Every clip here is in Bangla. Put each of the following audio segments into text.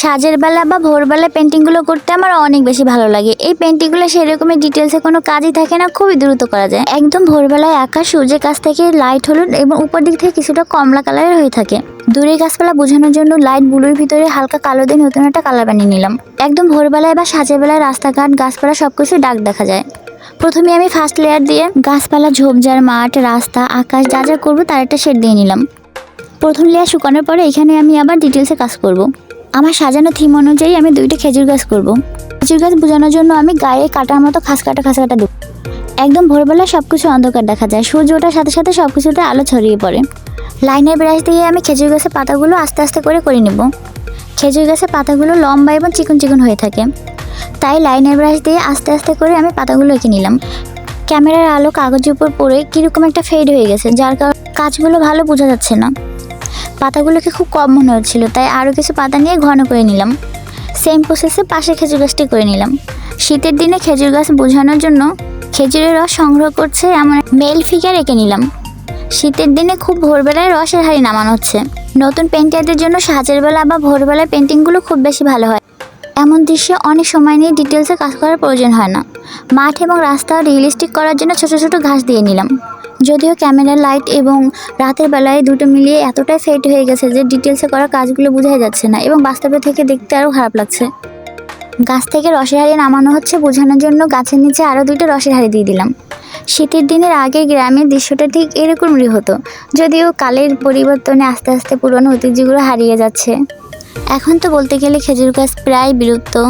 সাজের বেলা বা ভোরবেলা পেন্টিংগুলো করতে আমার অনেক বেশি ভালো লাগে। এই পেন্টিংগুলো সেরকমই ডিটেলসে কোনো কাজই থাকে না, খুবই দ্রুত করা যায়। একদম ভোরবেলায় আকাশ সূর্যের কাছ থেকে লাইট হলুদ এবং উপর দিক থেকে কিছুটা কমলা কালারের হয়ে থাকে। দূরে গাছপালা বোঝানোর জন্য লাইট ব্লুর ভিতরে হালকা কালো দিয়ে নতুন একটা কালার বানিয়ে নিলাম। একদম ভোরবেলায় বা সাজের বেলায় রাস্তাঘাট, গাছপালা সব কিছু ডাক দেখা যায়। প্রথমে আমি ফার্স্ট লেয়ার দিয়ে গাছপালা, ঝোপঝাড়, মাঠ, রাস্তা, আকাশ যা যা করব তার একটা শেড দিয়ে নিলাম। প্রথম লেয়ার শুকানোর পরে এখানে আমি আবার ডিটেলসে কাজ করব। আমার সাজানো থিম অনুযায়ী আমি দুইটা খেজুর গাছ করব। খেজুর গাছ বোঝানোর জন্য আমি গায়ে কাটার মতো খাস কাটা খাস কাটা দেবো। একদম ভোরবেলা সব কিছু অন্ধকার দেখা যায়। সূর্য ওঠার সাথে সাথে সব কিছুতে আলো ছড়িয়ে পড়ে। লাইনের ব্রাশ দিয়ে আমি খেজুর গাছের পাতাগুলো আস্তে আস্তে করে করে নেব। খেজুর গাছের পাতাগুলো লম্বা এবং চিকন চিকন হয়ে থাকে। তাই লাইনের ব্রাশ দিয়ে আস্তে আস্তে করে আমি পাতাগুলো এঁকে নিলাম। ক্যামেরার আলো কাগজের উপর পড়ে কীরকম একটা ফেড হয়ে গেছে, যার কারণে কাজগুলো ভালো বোঝা যাচ্ছে না। পাতাগুলোকে খুব কম মনে হচ্ছিল, তাই আরও কিছু পাতা নিয়ে ঘন করে নিলাম। সেম প্রসেসে পাশে খেজুর গাছটি করে নিলাম। শীতের দিনে খেজুর গাছ বোঝানোর জন্য খেজুরের রস সংগ্রহ করছে এমন মেল ফিগার এঁকে নিলাম। শীতের দিনে খুব ভোরবেলায় রসের হাড়ি নামানো হচ্ছে। নতুন পেন্টারদের জন্য সাজের বেলা বা ভোরবেলায় পেন্টিংগুলো খুব বেশি ভালো হয়। এমন দৃশ্যে অনেক সময় নিয়ে ডিটেলসে কাজ করার প্রয়োজন হয় না। মাঠ এবং রাস্তা রিয়েলিস্টিক করার জন্য ছোট ছোট ঘাস দিয়ে নিলাম। যদিও ক্যামেরার লাইট এবং রাতের বেলায় দুটো মিলিয়ে এতটাই ফেট হয়ে গেছে যে ডিটেলসে করা কাজগুলো বোঝাই যাচ্ছে না এবং বাস্তবে থেকে দেখতে আরও খারাপ লাগছে। গাছ থেকে রসের হাড়ি নামানো হচ্ছে, বোঝানোর জন্য গাছের নিচে আরও দুইটা রসের হাড়ি দিয়ে দিলাম। শীতের দিনের আগে গ্রামের দৃশ্যটা ঠিক এরকমই হতো, যদিও কালের পরিবর্তনে আস্তে আস্তে পুরনো ঐতিহ্যগুলো হারিয়ে যাচ্ছে। এখন তো বলতে গেলে খেজুর গাছ প্রায় বিলুপ্ত।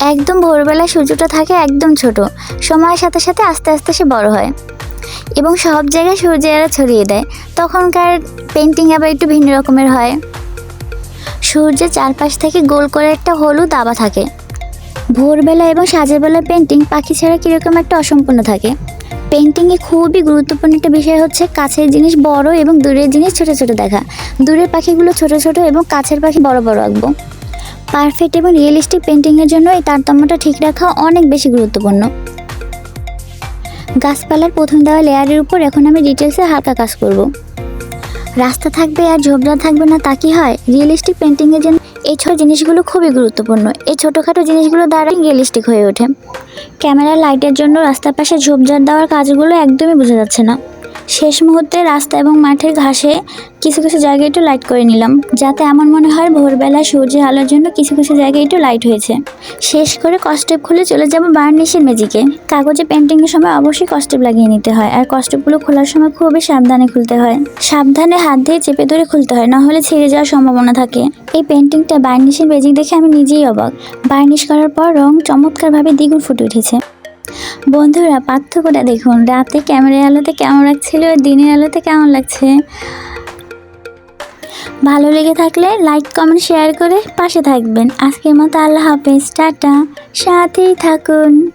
একদম ভোরবেলায় সূর্যটা থাকে একদম ছোট। সময়ের সাথে সাথে আস্তে আস্তে সে বড় হয়। এবং সব জায়গায় সূর্যের ছড়িয়ে দেয়। তখনকার পেন্টিং আবার একটু ভিন্ন রকমের হয়। সূর্যের চারপাশ থেকে গোল করে একটা হলুদ আবা থাকে। ভোরবেলা এবং সাজের বেলা পেন্টিং পাখি ছাড়া কীরকম একটা অসম্পূর্ণ থাকে। পেন্টিংয়ে খুবই গুরুত্বপূর্ণ একটা বিষয় হচ্ছে কাছের জিনিস বড় এবং দূরের জিনিস ছোট ছোট দেখা। দূরের পাখিগুলো ছোট ছোট এবং কাছের পাখি বড় বড় আঁকবো। পারফেক্ট এবং রিয়েলিস্টিক পেন্টিংয়ের জন্য এই তারতম্যটা ঠিক রাখা অনেক বেশি গুরুত্বপূর্ণ। গাছপালার প্রথম দেওয়া লেয়ারের উপর এখন আমি ডিটেলসে হালকা কাজ করব। রাস্তা থাকবে আর ঝোপঝাড় থাকবে না, তা কি হয়? রিয়েলিস্টিক পেন্টিংয়ের জন্য এই ছোট জিনিসগুলো খুবই গুরুত্বপূর্ণ। এই ছোটোখাটো জিনিসগুলো দ্বারাই রিয়েলিস্টিক হয়ে ওঠে। ক্যামেরার লাইটের জন্য রাস্তার পাশে ঝোপঝাড় দেওয়ার কাজগুলো একদমই বোঝা যাচ্ছে না। শেষ মুহূর্তে রাস্তা এবং মাঠের ঘাসে কিছু কিছু জায়গায় একটু লাইট করে নিলাম, যাতে এমন মনে হয় ভোরবেলা সূর্যের আলোর জন্য কিছু কিছু জায়গায় একটু লাইট হয়েছে। শেষ করে কস্টেপ খুলে চলে যাব বার্নিশের ম্যাজিকে কাগজে পেন্টিংয়ের সময় অবশ্যই কস্টেপ লাগিয়ে নিতে হয়, আর কস্টেপগুলো খোলার সময় খুবই সাবধানে খুলতে হয়। সাবধানে হাত দিয়ে চেপে ধরে খুলতে হয়, না হলে ছিঁড়ে যাওয়ার সম্ভাবনা থাকে। এই পেন্টিংটা বার্নিশের ম্যাজিক দেখে আমি নিজেই অবাক। বার্নিশ করার পর রং চমৎকারভাবে দ্বিগুণ ফুটে উঠেছে। বন্ধুরা, পার্থক্যটা দেখুন। রাতে ক্যামেরার আলোতে কেমন লাগছিল, দিনের আলোতে কেমন লাগছে? ভালো লেগে থাকলে লাইক কমেন্ট শেয়ার করে পাশে থাকবেন। আজকের মতো আল্লাহ হাফেজ। টাটা। সাথেই থাকুন।